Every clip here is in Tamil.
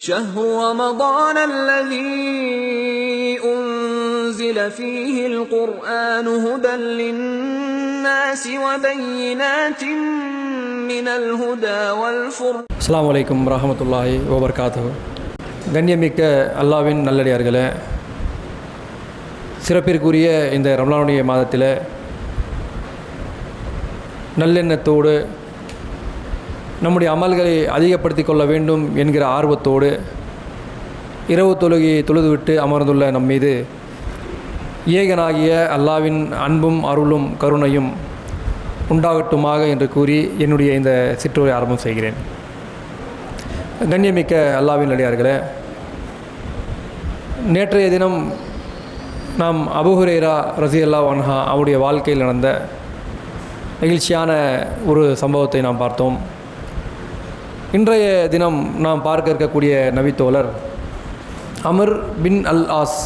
شهر رمضان الذي أنزل فيه القرآن هدى للناس وبينات من الهدى والفرقان அஸ்ஸலாமு அலைக்கும் ரஹமத்துல்லாஹி வபர்காத்து கண்ணியமிக்க அல்லாவின் நல்லடியார்களே சிறப்பிற்குரிய இந்த ரமலானுடைய மாதத்தில் நல்லெண்ணத்தோடு நம்முடைய அமல்களை அதிகப்படுத்தி கொள்ள வேண்டும் என்கிற ஆர்வத்தோடு இரவு தொழுகையை தொழுதுவிட்டு அமர்ந்துள்ள நம் மீது ஏகனாகிய அல்லாவின் அன்பும் அருளும் கருணையும் உண்டாகட்டுமாக என்று கூறி என்னுடைய இந்த சிற்றுரை ஆரம்பம் செய்கிறேன். கண்ணியமிக்க அல்லாவின் அடியார்களே நேற்றைய தினம் நாம் அபுஹுரேரா ரசி அல்லா வன்ஹா அவருடைய வாழ்க்கையில் நடந்த நெகிழ்ச்சியான ஒரு சம்பவத்தை நாம் பார்த்தோம். இன்றைய தினம் நாம் பார்க்க இருக்கக்கூடிய நபித்தோழர் அமர் பின் அல் ஆஸ்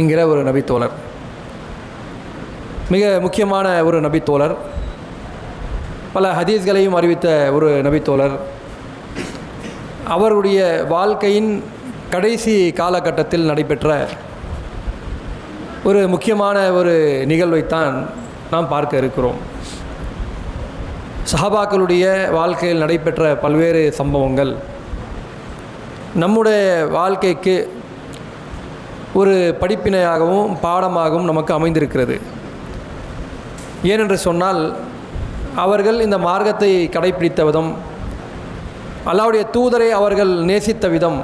என்கிற ஒரு நபித்தோழர் மிக முக்கியமான ஒரு நபித்தோழர் பல ஹதீஸ்களையும் அறிவித்த ஒரு நபித்தோழர் அவருடைய வாழ்க்கையின் கடைசி காலகட்டத்தில் நடைபெற்ற ஒரு முக்கியமான ஒரு நிகழ்வைத்தான் நாம் பார்க்க இருக்கிறோம். சஹாபாக்களுடைய வாழ்க்கையில் நடைபெற்ற பல்வேறு சம்பவங்கள். நம்முடைய வாழ்க்கைக்கு ஒரு படிப்பினையாகவும் பாடமாகவும் நமக்கு அமைந்திருக்கிறது. ஏனென்று சொன்னால் அவர்கள் இந்த மார்க்கத்தை கடைப்பிடித்த விதம் அல்லாவுடைய தூதரை அவர்கள் நேசித்த விதம்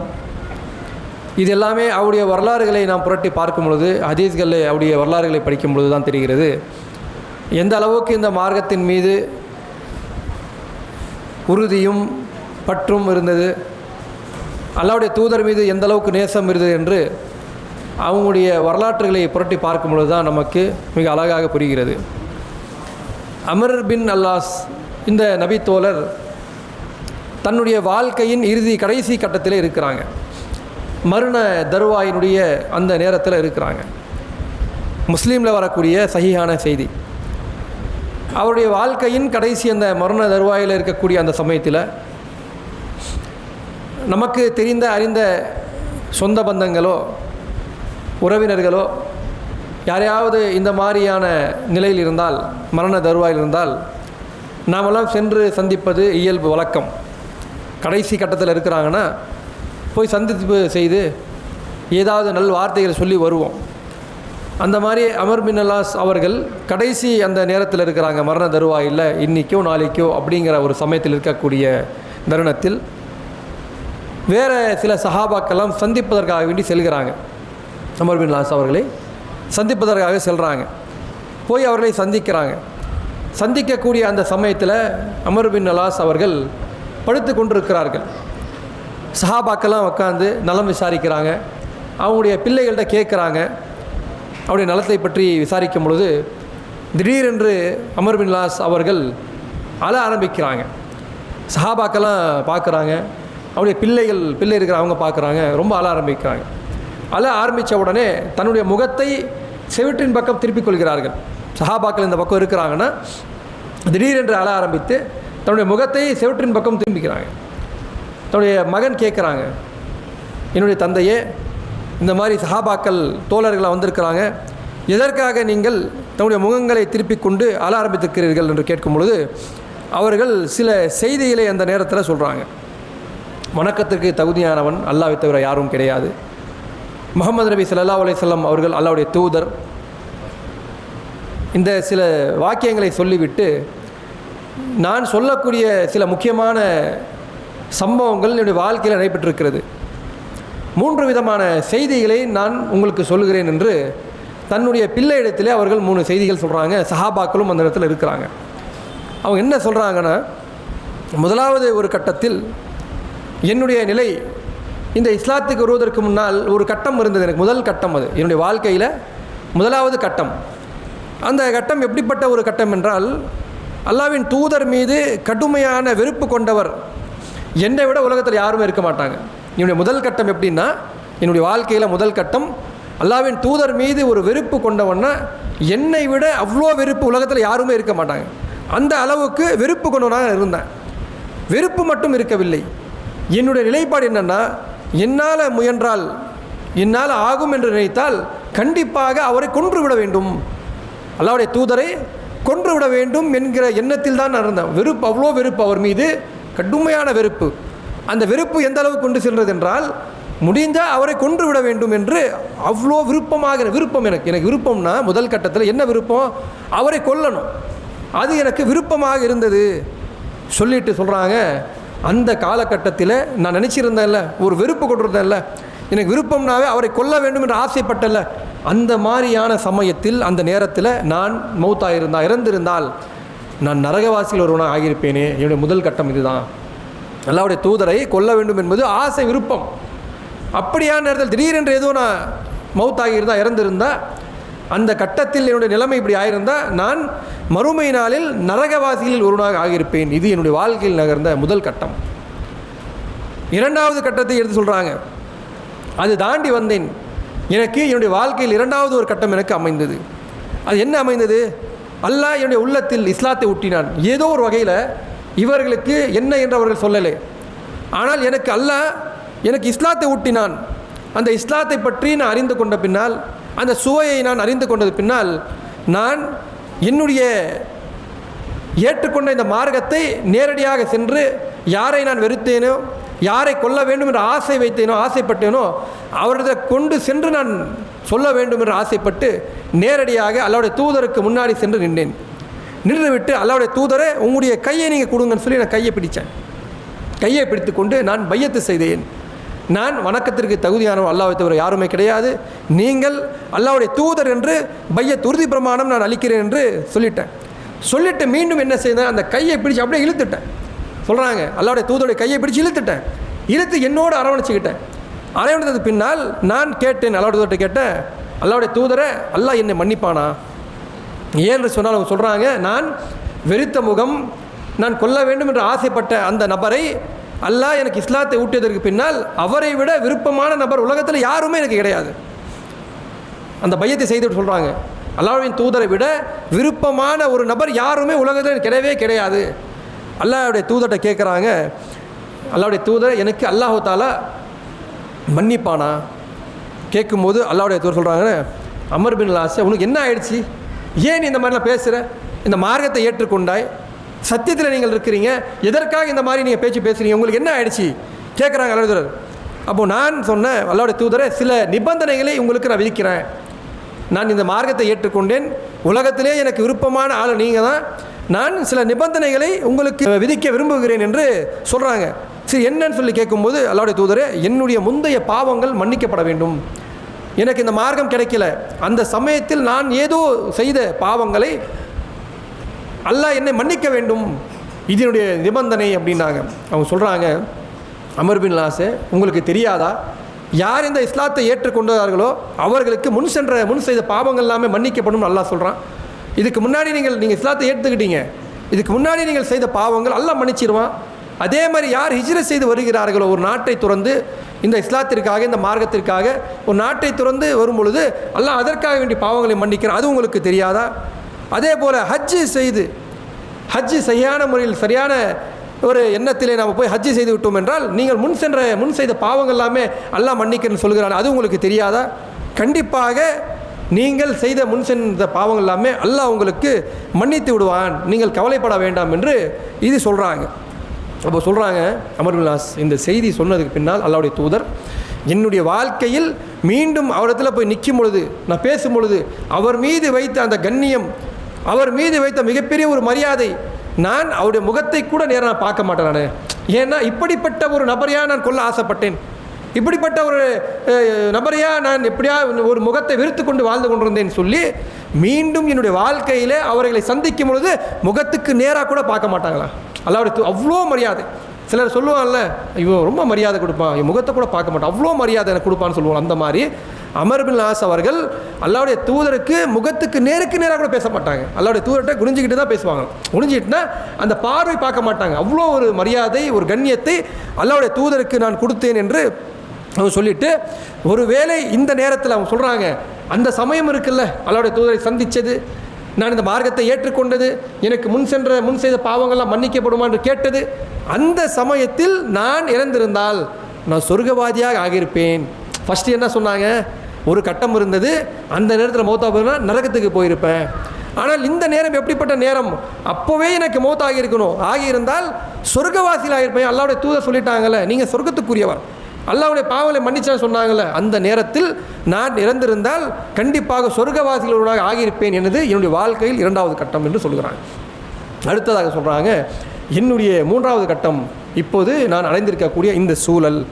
இது எல்லாமே அவருடைய வரலாறுகளை நாம் புரட்டி பார்க்கும் பொழுது ஹதீஸ்களில் அவருடைய வரலாறுகளை படிக்கும் பொழுது தான் தெரிகிறது. எந்த அளவுக்கு இந்த மார்க்கத்தின் மீது உறுதியும் பற்றும் இருந்தது. அல்லாவுடைய தூதர் மீது எந்த அளவுக்கு நேசம் இருந்தது என்று அவங்களுடைய வரலாற்றுகளை புரட்டி பார்க்கும் பொழுது தான் நமக்கு மிக அழகாக புரிகிறது. அமர் பின் அல்லாஸ் இந்த நபித்தோழர் தன்னுடைய வாழ்க்கையின் இறுதி கடைசி கட்டத்தில் இருக்கிறாங்க. மருண தருவாயினுடைய அந்த நேரத்தில் இருக்கிறாங்க. முஸ்லீமில் வரக்கூடிய சகியான செய்தி. அவருடைய வாழ்க்கையின் கடைசி அந்த மரண தருவாயில் இருக்கக்கூடிய அந்த சமயத்தில் நமக்கு தெரிந்த அறிந்த சொந்த பந்தங்களோ உறவினர்களோ யாரையாவது இந்த மாதிரியான நிலையில் இருந்தால் மரண தருவாயில் இருந்தால் நாமெல்லாம் சென்று சந்திப்பது இயல்பு வழக்கம். கடைசி கட்டத்தில் இருக்கிறாங்கன்னா போய் சந்திப்பு செய்து ஏதாவது நல் வார்த்தைகளை சொல்லி வருவோம். அந்த மாதிரி அமர் பின் அல்லாஸ் அவர்கள் கடைசி அந்த நேரத்தில் இருக்கிறாங்க மரண தருவாயில் இன்றைக்கோ நாளைக்கோ அப்படிங்கிற ஒரு சமயத்தில் இருக்கக்கூடிய தருணத்தில் வேறு சில சஹாபாக்கெல்லாம் சந்திப்பதற்காக வேண்டி செல்கிறாங்க. அமர் பின் லாஸ் அவர்களை சந்திப்பதற்காக செல்கிறாங்க போய் அவர்களை சந்திக்கிறாங்க. சந்திக்கக்கூடிய அந்த சமயத்தில் அமர் பின் அலாஸ் அவர்கள் படுத்து கொண்டிருக்கிறார்கள். சஹாபாக்கெல்லாம் உட்காந்து நலம் விசாரிக்கிறாங்க. அவங்களுடைய பிள்ளைகள்கிட்ட கேட்குறாங்க. அவருடைய நலத்தை பற்றி விசாரிக்கும் பொழுது திடீரென்று அமர் பின் லாஸ் அவர்கள் அழ ஆரம்பிக்கிறாங்க. சஹாபாக்கெல்லாம் பார்க்குறாங்க. அவருடைய பிள்ளைகள் பிள்ளை இருக்கிற அவங்க பார்க்குறாங்க. ரொம்ப அழ ஆரம்பிக்கிறாங்க. அழ ஆரம்பித்த உடனே தன்னுடைய முகத்தை செவிட்டின் பக்கம் திருப்பிக் கொள்கிறார்கள். சஹாபாக்கள் இந்த பக்கம் இருக்கிறாங்கன்னா திடீரென்று அழ ஆரம்பித்து தன்னுடைய முகத்தை செவிட்டின் பக்கம் திரும்பிக்கிறாங்க. தன்னுடைய மகன் கேட்குறாங்க என்னுடைய தந்தையே இந்த மாதிரி சஹாபாக்கள் தோழர்களாக வந்திருக்கிறாங்க. எதற்காக நீங்கள் தன்னுடைய முகங்களை திருப்பிக் கொண்டு அழ ஆரம்பித்திருக்கிறீர்கள் என்று கேட்கும் பொழுது அவர்கள் சில செய்திகளை அந்த நேரத்தில் சொல்கிறாங்க வணக்கத்திற்கு தகுதியானவன் அல்லாவை தவிர யாரும் கிடையாது. முகமது நபி சல்லா அலையம் அவர்கள் அல்லாவுடைய தூதர். இந்த சில வாக்கியங்களை சொல்லிவிட்டு நான் சொல்லக்கூடிய சில முக்கியமான சம்பவங்கள் என்னுடைய வாழ்க்கையில் நடைபெற்றிருக்கிறது. மூன்று விதமான செய்திகளை நான் உங்களுக்கு சொல்கிறேன் என்று தன்னுடைய பிள்ளை இடத்திலே அவர்கள் மூணு செய்திகள் சொல்கிறாங்க சஹாபாக்களும் அந்த இடத்துல இருக்கிறாங்க. அவங்க என்ன சொல்கிறாங்கன்னா முதலாவது ஒரு கட்டத்தில் என்னுடைய நிலை இந்த இஸ்லாத்துக்கு வருவதற்கு முன்னால் ஒரு கட்டம் இருந்தது. எனக்கு முதல் கட்டம் அது. என்னுடைய வாழ்க்கையில் முதலாவது கட்டம். அந்த கட்டம் எப்படிப்பட்ட ஒரு கட்டம் என்றால் அல்லாவின் தூதர் மீது கடுமையான வெறுப்பு கொண்டவர். என்னை விட உலகத்தில் யாருமே இருக்க மாட்டாங்க. என்னுடைய முதல் கட்டம் எப்படின்னா என்னுடைய வாழ்க்கையில் முதல் கட்டம் அல்லாவின் தூதர் மீது ஒரு வெறுப்பு கொண்டவன்னா என்னை விட அவ்வளோ வெறுப்பு உலகத்தில் யாருமே இருக்க மாட்டாங்க. அந்த அளவுக்கு வெறுப்பு கொண்டவனாக இருந்தேன். வெறுப்பு மட்டும் இருக்கவில்லை. என்னுடைய நிலைப்பாடு என்னென்னா என்னால் முயன்றால் என்னால் ஆகும் என்று நினைத்தால் கண்டிப்பாக அவரை கொன்று விட வேண்டும். அல்லாவுடைய தூதரை கொன்று விட வேண்டும் என்கிற எண்ணத்தில் தான் நான் இருந்தேன். வெறுப்பு அவ்வளோ வெறுப்பு அவர் மீது. கடுமையான வெறுப்பு. அந்த வெறுப்பு எந்த அளவுக்கு கொண்டு செல்றது என்றால் முடிந்தால் அவரை கொன்று விட வேண்டும் என்று அவ்வளோ விருப்பமாக விருப்பம் எனக்கு. எனக்கு விருப்பம்னா முதல் கட்டத்தில் என்ன விருப்பம்? அவரை கொல்லணும். அது எனக்கு விருப்பமாக இருந்தது. சொல்லிட்டு சொல்கிறாங்க அந்த காலகட்டத்தில் நான் நினச்சிருந்தேன்ல ஒரு வெறுப்பு கொண்டிருந்தேன்ல எனக்கு விருப்பம்னாவே அவரை கொல்ல வேண்டும் என்று ஆசைப்பட்டல அந்த மாதிரியான சமயத்தில் அந்த நேரத்தில் நான் மௌத்தாக இருந்தால் இறந்திருந்தால் நான் நரகவாசியில் ஒருவனாக ஆகியிருப்பேனே. என்னுடைய முதல் கட்டம் இதுதான். அல்லாவுடைய தூதரை கொல்ல வேண்டும் என்பது ஆசை விருப்பம். அப்படியான நேரத்தில் திடீரென்று ஏதோ நான் மௌத்தாகியிருந்தா இறந்திருந்தா அந்த கட்டத்தில் என்னுடைய நிலைமை இப்படி ஆயிருந்தால் நான் மறுமை நாளில் நரகவாசிகளில் ஒருவனாக ஆகியிருப்பேன். இது என்னுடைய வாழ்க்கையில் நகர்ந்த முதல் கட்டம். இரண்டாவது கட்டத்தை எடுத்து சொல்கிறாங்க அது தாண்டி வந்தேன். எனக்கு என்னுடைய வாழ்க்கையில் இரண்டாவது ஒரு கட்டம் எனக்கு அமைந்தது. அது என்ன அமைந்தது? அல்லாஹ் என்னுடைய உள்ளத்தில் இஸ்லாத்தை ஊட்டினான். ஏதோ ஒரு வகையில் இவர்களுக்கு என்ன என்று அவர்கள் சொல்லலை. ஆனால் எனக்கு அல்ல எனக்கு இஸ்லாத்தை ஊட்டினான். அந்த இஸ்லாத்தை பற்றி நான் அறிந்து கொண்ட பின்னால் அந்த சுவையை நான் அறிந்து கொண்டது பின்னால் நான் என்னுடைய ஏற்றுக்கொண்ட இந்த மார்க்கத்தை நேரடியாக சென்று யாரை நான் வெறுத்தேனோ யாரை கொல்ல வேண்டும் என்று ஆசை வைத்தேனோ ஆசைப்பட்டேனோ அவரதை கொண்டு சென்று நான் சொல்ல வேண்டும் என்று ஆசைப்பட்டு நேரடியாக அல்லாவுடைய தூதருக்கு முன்னாடி சென்று நின்றேன். நின்றுவிட்டு அல்லாவுடைய தூதரை உங்களுடைய கையை நீங்கள் கொடுங்கன்னு சொல்லி நான் கையை பிடித்தேன் கையை பிடித்து கொண்டு நான் பையத்து செய்தேன். நான் வணக்கத்திற்கு தகுதியானவர் அல்லாவை தவிர யாருமே கிடையாது. நீங்கள் அல்லாவுடைய தூதர் என்று பைய உறுதி பிரமாணம் நான் அளிக்கிறேன் என்று சொல்லிட்டேன். சொல்லிட்டு மீண்டும் என்ன செய்தேன்? அந்த கையை பிடிச்சு அப்படியே இழுத்துட்டேன். சொல்கிறாங்க அல்லாவுடைய தூதருடைய கையை பிடிச்சி இழுத்துட்டேன். இழுத்து என்னோடு அரவணைச்சிக்கிட்டேன். அரவணைத்தது பின்னால் நான் கேட்டேன் அல்லாவுடைய தூதர்கிட்ட கேட்டேன் அல்லாவுடைய தூதரை அல்லாஹ் என்னை மன்னிப்பானா? ஏன்னு சொன்னால் அவங்க சொல்கிறாங்க நான் வெறித்த முகம் நான் கொல்ல வேண்டும் என்று ஆசைப்பட்ட அந்த நபரை அல்லாஹ் எனக்கு இஸ்லாத்தை ஊட்டியதற்கு பின்னால் அவரை விட விருப்பமான நபர் உலகத்தில் யாருமே எனக்கு கிடையாது. அந்த பையத்தை செய்துட்டு சொல்கிறாங்க அல்லாஹ்வின் தூதரை விட விருப்பமான ஒரு நபர் யாருமே உலகத்தில் கிடையவே கிடையாது. அல்லாஹ்வுடைய தூதர்கிட்ட கேட்குறாங்க அல்லாவுடைய தூதர் எனக்கு அல்லாஹு தாலா மன்னிப்பானா? கேட்கும்போது அல்லாவுடைய தூதர் சொல்கிறாங்க அமர் பின் உனக்கு என்ன ஆயிடுச்சு? ஏன் நீ இந்த மாதிரிலாம் பேசுகிற இந்த மார்க்கத்தை ஏற்றுக்கொண்டாய். சத்தியத்தில் நீங்கள் இருக்கிறீங்க. எதற்காக இந்த மாதிரி நீங்கள் பேச்சு பேசுகிறீங்க உங்களுக்கு என்ன ஆயிடுச்சு? கேட்குறாங்க அல்லாஹ் அப்போது நான் சொன்னேன் அல்லாவுடைய தூதரை சில நிபந்தனைகளை உங்களுக்கு நான் விதிக்கிறேன். நான் இந்த மார்க்கத்தை ஏற்றுக்கொண்டேன். உலகத்திலே எனக்கு விருப்பமான ஆள் நீங்கள் தான் நான் சில நிபந்தனைகளை உங்களுக்கு விதிக்க விரும்புகிறேன் என்று சொல்கிறாங்க சரி என்னன்னு சொல்லி கேட்கும்போது அல்லாவுடைய தூதரே என்னுடைய முந்தைய பாவங்கள் மன்னிக்கப்பட வேண்டும். எனக்கு இந்த மார்க்கம் கிடைக்கல. அந்த சமயத்தில் நான் ஏதோ செய்த பாவங்களை அல்லாஹ் என்னை மன்னிக்க வேண்டும். இதனுடைய நிபந்தனை அப்படின்னாங்க. அவங்க சொல்கிறாங்க அமர் லாசு உங்களுக்கு தெரியாதா? யார் இந்த இஸ்லாத்தை ஏற்றுக்கொண்டார்களோ அவர்களுக்கு முன் சென்ற முன் செய்த பாவங்கள் எல்லாமே மன்னிக்கப்படும் நல்லா சொல்கிறான் இதுக்கு முன்னாடி நீங்கள் நீங்கள் இஸ்லாத்தை ஏற்றுக்கிட்டீங்க. இதுக்கு முன்னாடி நீங்கள் செய்த பாவங்கள் எல்லாம் மன்னிச்சிருவான். அதே மாதிரி யார் ஹிஜ்ரத் செய்து வருகிறார்களோ ஒரு நாட்டை துறந்து இந்த இஸ்லாத்திற்காக இந்த மார்க்கத்திற்காக ஒரு நாட்டை துறந்து வரும் பொழுது எல்லாம் அதற்காக வேண்டிய பாவங்களை மன்னிக்கிறான். அது உங்களுக்கு தெரியாதா? அதே போல் ஹஜ்ஜு செய்து ஹஜ்ஜு சரியான முறையில் சரியான ஒரு எண்ணத்திலே நாம் போய் ஹஜ்ஜு செய்து விட்டோம் என்றால் நீங்கள் முன் சென்ற முன் செய்த பாவங்கள் எல்லாமே எல்லாம் மன்னிக்கிறேன்னு சொல்கிறான். அது உங்களுக்கு தெரியாதா? கண்டிப்பாக நீங்கள் செய்த முன் சென்ற பாவங்கள் எல்லாமே அல்லாஹ் உங்களுக்கு மன்னித்து விடுவான். நீங்கள் கவலைப்பட வேண்டாம் என்று இது சொல்கிறாங்க அப்போ சொல்கிறாங்க அமர்விலாஸ் இந்த செய்தி சொன்னதுக்கு பின்னால் அல்லாவுடைய தூதர் என்னுடைய வாழ்க்கையில் மீண்டும் அவரிடத்தில் போய் நிற்கும் பொழுது நான் பேசும் பொழுது அவர் மீது வைத்த அந்த கண்ணியம் அவர் மீது வைத்த மிகப்பெரிய ஒரு மரியாதை நான் அவருடைய முகத்தை கூட நேரம் நான் பார்க்க மாட்டேன் நான். ஏன்னா இப்படிப்பட்ட ஒரு நபரையாக நான் கொல்ல ஆசைப்பட்டேன். இப்படிப்பட்ட ஒரு நபரையாக நான் எப்படியா ஒரு முகத்தை வெறுத்து கொண்டு வாழ்ந்து கொண்டிருந்தேன் சொல்லி மீண்டும் என்னுடைய வாழ்க்கையில் அவர்களை சந்திக்கும் பொழுது முகத்துக்கு நேராக கூட பார்க்க மாட்டாங்களா? அல்லாவுடைய அவ்வளோ மரியாதை. சிலர் சொல்லுவாங்கல்ல ஐயோ ரொம்ப மரியாதை கொடுப்பான். என் முகத்தை கூட பார்க்க மாட்டான். அவ்வளோ மரியாதை எனக்கு கொடுப்பான்னு சொல்லுவோம் அந்த மாதிரி அமர் பின் லாஸ் அவர்கள் அல்லாவுடைய தூதருக்கு முகத்துக்கு நேருக்கு நேராக கூட பேச மாட்டாங்க. அல்லாவுடைய தூதர்கிட்ட குனிஞ்சிக்கிட்டு தான் பேசுவாங்க. குனிஞ்சிட்டுனா அந்த பார்வை பார்க்க மாட்டாங்க. அவ்வளோ ஒரு மரியாதை ஒரு கண்ணியத்தை அல்லாவுடைய தூதருக்கு நான் கொடுத்தேன் என்று அவங்க சொல்லிட்டு ஒருவேளை இந்த நேரத்தில் அவங்க சொல்கிறாங்க அந்த சமயம் இருக்குல்ல அல்லாவுடைய தூதரை சந்தித்தது நான் இந்த மார்க்கத்தை ஏற்றுக்கொண்டது எனக்கு முன் சென்ற முன் செய்த பாவங்கள்லாம் மன்னிக்கப்படுமா என்று கேட்டது அந்த சமயத்தில் நான் இறந்திருந்தால் நான் சொர்க்கவாதியாக ஆகியிருப்பேன். ஃபஸ்ட்டு என்ன சொன்னாங்க? ஒரு கட்டம் இருந்தது அந்த நேரத்தில் மௌத்தா போனா நரகத்துக்கு போயிருப்பேன். ஆனால் இந்த நேரம் எப்படிப்பட்ட நேரம்? அப்போவே எனக்கு மௌத் இருக்கணும் ஆகியிருந்தால் சொர்க்கவாசியில் ஆகியிருப்பேன் அல்லாவுடைய தூதர் சொல்லிட்டாங்கல்ல நீங்கள் சொர்க்கத்துக்குரியவர். அல்லாவுடைய பாவங்களை மன்னிச்சா சொன்னாங்கல்ல அந்த நேரத்தில் நான் இறந்திருந்தால் கண்டிப்பாக சொர்க்கவாசிகளோடாக ஆகியிருப்பேன் எனது என்னுடைய வாழ்க்கையில் இரண்டாவது கட்டம் என்று சொல்கிறாங்க. அடுத்ததாக சொல்கிறாங்க என்னுடைய மூன்றாவது கட்டம் இப்போது நான் அடைந்திருக்கக்கூடிய இந்த சூழல்.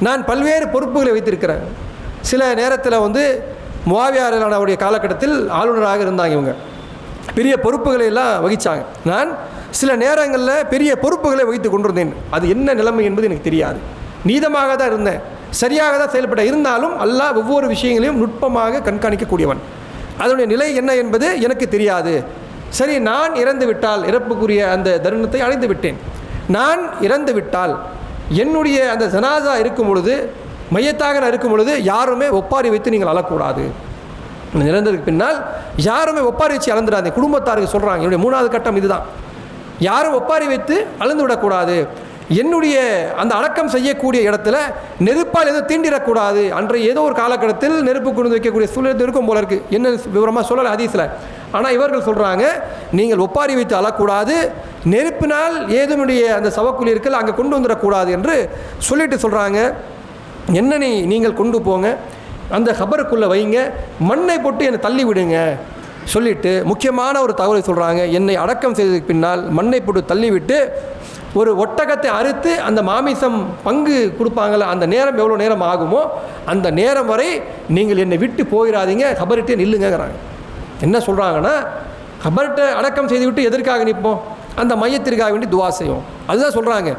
நான் பல்வேறு பொறுப்புகளை வைத்திருக்கிறேன். சில நேரத்தில் வந்து முவாவியாரனுடைய காலகட்டத்தில் ஆளுநராக இருந்தாங்க இவங்க. பெரிய பொறுப்புகளை எல்லாம் வகித்தாங்க நான் சில நேரங்களில் பெரிய பொறுப்புகளை வகித்து கொண்டிருந்தேன். அது என்ன நிலைமை என்பது எனக்கு தெரியாது. நீதமாக தான் இருந்தேன். சரியாக தான் செயல்பட்ட இருந்தாலும் அல்லாஹ் ஒவ்வொரு விஷயங்களையும் நுட்பமாக கண்காணிக்கக்கூடியவன். அதனுடைய நிலை என்ன என்பது எனக்கு தெரியாது. சரி நான் இறந்து விட்டால் இறப்புக்குரிய அந்த தருணத்தை அடைந்து விட்டேன். நான் இறந்து விட்டால் என்னுடைய அந்த ஜனாதா இருக்கும் பொழுது மையத்தாக நான் இருக்கும் பொழுது யாருமே ஒப்பாரி வைத்து நீங்கள் அழக்கூடாது. இறந்ததுக்கு பின்னால் யாருமே ஒப்பாரி வச்சு அளந்துடாதீங்க குடும்பத்தாருக்கு சொல்கிறாங்க என்னுடைய மூணாவது கட்டம் இதுதான். யாரும் ஒப்பாரி வைத்து அளந்து விடக்கூடாது என்னுடைய அந்த அடக்கம் செய்யக்கூடிய இடத்துல நெருப்பால் எதுவும் தீண்டிடக்கூடாது. அன்றைய ஏதோ ஒரு காலகட்டத்தில் நெருப்பு கொண்டு வைக்கக்கூடிய சூழ்நிலை இருக்கும் போல இருக்குது என்ன விவரமாக சொல்லலை ஹதீஸில். ஆனால் இவர்கள் சொல்கிறாங்க நீங்கள் ஒப்பாரி வைத்து அழக்கூடாது. நெருப்பினால் ஏதுனுடைய அந்த சவக்குழியர்கள் அங்கே கொண்டு வந்துடக்கூடாது என்று சொல்லிட்டு சொல்கிறாங்க என்னனை நீங்கள் கொண்டு போங்க. அந்த ஹபருக்குள்ளே வைங்க. மண்ணை போட்டு என்னை தள்ளி விடுங்க. சொல்லிட்டு முக்கியமான ஒரு தகவலை சொல்கிறாங்க என்னை அடக்கம் செய்ததுக்கு பின்னால் மண்ணை போட்டு தள்ளிவிட்டு ஒரு ஒட்டகத்தை அறுத்து அந்த மாமிசம் பங்கு கொடுப்பாங்கள அந்த நேரம் எவ்வளோ நேரம் ஆகுமோ அந்த நேரம் வரை நீங்கள் என்னை விட்டு போயிடாதீங்க ஹபர்கிட்டே நில்லுங்கிறாங்க என்ன சொல்கிறாங்கன்னா ஹபர்கிட்ட அடக்கம் செய்துவிட்டு எதற்காக நிற்போம்? அந்த மையத்திற்காக வேண்டி துவா செய்வோம். அதுதான் சொல்கிறாங்க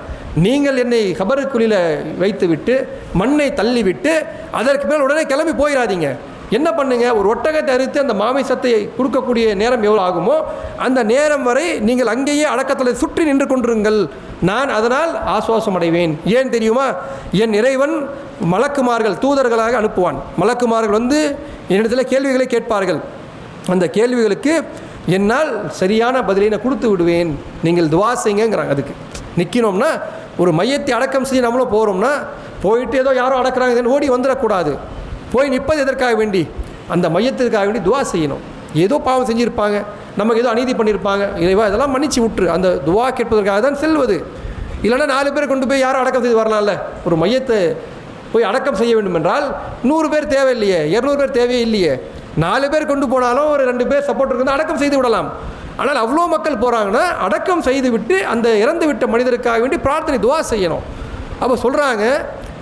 நீங்கள் என்னை ஹபருக்குழியில் வைத்து விட்டு மண்ணை தள்ளிவிட்டு அதற்கு மேல் உடனே கிளம்பி போயிடாதீங்க. என்ன பண்ணுங்க? ஒரு ஒட்டகத்தை அறுத்து அந்த மாமிசத்தை கொடுக்கக்கூடிய நேரம் எவ்வளோ ஆகுமோ அந்த நேரம் வரை நீங்கள் அங்கேயே அடக்கத்தில் சுற்றி நின்று கொண்டிருங்கள். நான் அதனால் ஆசுவாசம் அடைவேன் ஏன் தெரியுமா? என் இறைவன் மலக்குமார்கள் தூதர்களாக அனுப்புவான். மலக்குமார்கள் வந்து என்னிடத்தில் கேள்விகளை கேட்பார்கள். அந்த கேள்விகளுக்கு என்னால் சரியான பதிலை நான் கொடுத்து விடுவேன். நீங்கள் துவா செய்யுங்கிறாங்க அதுக்கு. நிற்கணும்னா ஒரு மையத்தை அடக்கம் செய்ய நம்மளும் போகிறோம்னா போயிட்டு ஏதோ யாரோ அடக்கிறாங்க ஓடி வந்துடக்கூடாது. போய் நிற்பது எதற்காக வேண்டி? அந்த மையத்திற்காக வேண்டி துவா செய்யணும். ஏதோ பாவம் செஞ்சுருப்பாங்க. நமக்கு ஏதோ அநீதி பண்ணியிருப்பாங்க இறைவா இதெல்லாம் மன்னிச்சு விட்டுரு. அந்த துவா கேட்பதற்காக தான் செல்வது. இல்லைன்னா நாலு பேர் கொண்டு போய் யாரும் அடக்கம் செய்து வரலாம்ல? ஒரு மையத்தை போய் அடக்கம் செய்ய வேண்டும் என்றால் நூறு பேர் தேவையில்லையே இரநூறு பேர் தேவையே இல்லையே. நாலு பேர் கொண்டு போனாலும் ஒரு ரெண்டு பேர் சப்போர்ட் இருந்தால் அடக்கம் செய்து விடலாம். ஆனால் அவ்வளோ மக்கள் போகிறாங்கன்னா அடக்கம் செய்து விட்டு அந்த இறந்து விட்ட மனிதருக்காக வேண்டி பிரார்த்தனை துவா செய்யணும். அப்போ சொல்கிறாங்க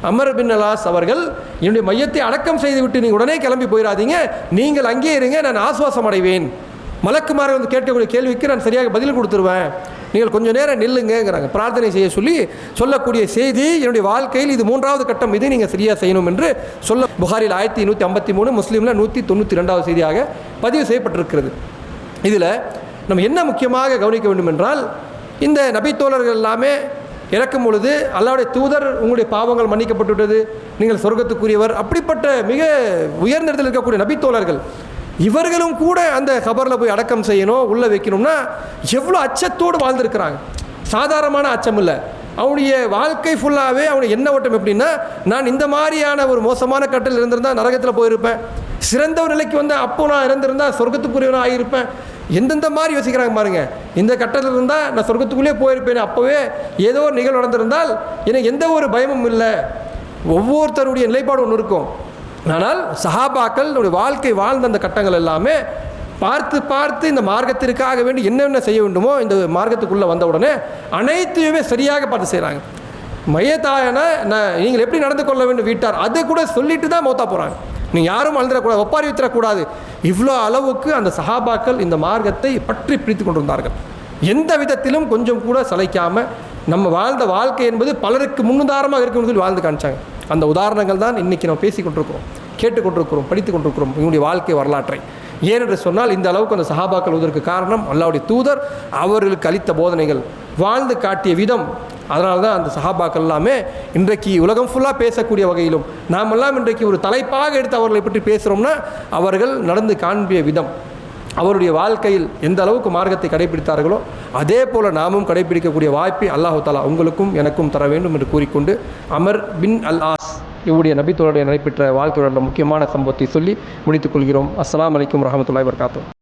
அமர் பின் அலாஸ் அவர்கள் என்னுடைய மையத்தை அடக்கம் செய்துவிட்டு நீங்கள் உடனே கிளம்பி போயிடாதீங்க. நீங்கள் அங்கே இருங்க நான் ஆசுவாசம் அடைவேன். மலக்குமாரை வந்து கேட்கக்கூடிய கேள்விக்கு நான் சரியாக பதில் கொடுத்துருவேன். நீங்கள் கொஞ்சம் நேரம் நில்லுங்கங்கிறாங்க. பிரார்த்தனை செய்ய சொல்லி சொல்லக்கூடிய செய்தி என்னுடைய வாழ்க்கையில் இது மூன்றாவது கட்டம். இது நீங்கள் சரியாக செய்யணும் என்று சொல்ல புகாரில் ஆயிரத்தி நூற்றி ஐம்பத்தி மூணு முஸ்லீமில் நூற்றி தொண்ணூற்றி ரெண்டாவது செய்தியாக பதிவு செய்யப்பட்டிருக்கிறது. இதில் நம்ம என்ன முக்கியமாக கவனிக்க வேண்டும் என்றால் இந்த நபித்தோழர்கள் எல்லாமே இறக்கும் பொழுது அல்லாவுடைய தூதர் உங்களுடைய பாவங்கள் மன்னிக்கப்பட்டுவிட்டது நீங்கள் சொர்க்கத்துக்குரியவர் அப்படிப்பட்ட மிக உயர்ந்த இடத்தில் இருக்கக்கூடிய நபித்தோழர்கள் இவர்களும் கூட அந்த கபரில் போய் அடக்கம் செய்யணும் உள்ளே வைக்கணும்னா எவ்வளோ அச்சத்தோடு வாழ்ந்திருக்கிறாங்க. சாதாரணமான அச்சம் இல்லை. அவனுடைய வாழ்க்கை ஃபுல்லாகவே அவனுடைய என்ன ஓட்டம் எப்படின்னா நான் இந்த மாதிரியான ஒரு மோசமான கட்டில் இருந்திருந்தால் நரகத்தில் போயிருப்பேன். சிறந்த ஒரு நிலைக்கு வந்து அப்போ நான் இருந்திருந்தால் சொர்க்கத்துக்குரியவனாக ஆகியிருப்பேன். எந்தெந்த மாதிரி யோசிக்கிறாங்க பாருங்க. இந்த கட்டத்தில் இருந்தால் நான் சொர்க்கத்துக்குள்ளே போயிருப்பேன் அப்போவே ஏதோ ஒரு நிகழ்வு நடந்திருந்தால் எனக்கு எந்த ஒரு பயமும் இல்லை. ஒவ்வொருத்தருடைய நிலைப்பாடு ஒன்று இருக்கும். ஆனால் சஹாபாக்கள் நம்முடைய வாழ்க்கை வாழ்ந்த அந்த கட்டங்கள் எல்லாமே பார்த்து பார்த்து இந்த மார்க்கத்திற்காக வேண்டி என்னென்ன செய்ய வேண்டுமோ இந்த மார்க்கத்துக்குள்ளே வந்த உடனே அனைத்தையுமே சரியாக பார்த்து செய்கிறாங்க மையத்தாயன நான் நீங்கள் எப்படி நடந்து கொள்ள வேண்டும் வீட்டார்? அதை கூட சொல்லிட்டு தான் மௌத்தா போகிறாங்க நீங்கள் யாரும் அழுந்துடக்கூடாது ஒப்பாரி வைத்திடக்கூடாது இவ்வளோ அளவுக்கு அந்த சஹாபாக்கள் இந்த மார்க்கத்தை பற்றி பிடித்து கொண்டிருந்தார்கள். எந்த விதத்திலும் கொஞ்சம் கூட சளைக்காமல் நம்ம வாழ்ந்த வாழ்க்கை என்பது பலருக்கு முன்னுதாரணமாக இருக்கும்னு சொல்லி வாழ்ந்து காமிச்சாங்க. அந்த உதாரணங்கள் தான் இன்றைக்கி நம்ம பேசி கொண்டிருக்கிறோம் கேட்டுக்கொண்டிருக்கிறோம் படித்து கொண்டிருக்கிறோம் இவனுடைய வாழ்க்கை வரலாற்றை. ஏனென்று சொன்னால் இந்த அளவுக்கு அந்த சஹாபாக்கள் வருவதற்கு காரணம் அல்லாவுடைய தூதர் அவர்களுக்கு அளித்த போதனைகள். வாழ்ந்து காட்டிய விதம் அதனால தான் அந்த சஹாபாக்கள் எல்லாமே இன்றைக்கு உலகம் ஃபுல்லாக பேசக்கூடிய வகையிலும் நாமெல்லாம் இன்றைக்கு ஒரு தலைப்பாக எடுத்து அவர்களை பற்றி பேசுகிறோம்னா அவர்கள் நடந்து காண்பிய விதம் அவருடைய வாழ்க்கையில் எந்த அளவுக்கு மார்க்கத்தை கடைபிடித்தார்களோ அதே போல் நாமும் கடைபிடிக்கக்கூடிய வாய்ப்பை அல்லாஹு தாலா உங்களுக்கும் எனக்கும் தர வேண்டும் என்று கூறிக்கொண்டு அமர் பின் அல் ஆஸ் இவருடைய நபித்தோருடைய நடைபெற்ற வாழ்க்கையோட முக்கியமான சம்பவத்தை சொல்லி முடித்துக் கொள்கிறோம். அஸ்லாம் அலைக்கும் வரஹ்மத்துல்லாஹி வபரகாத்துஹு.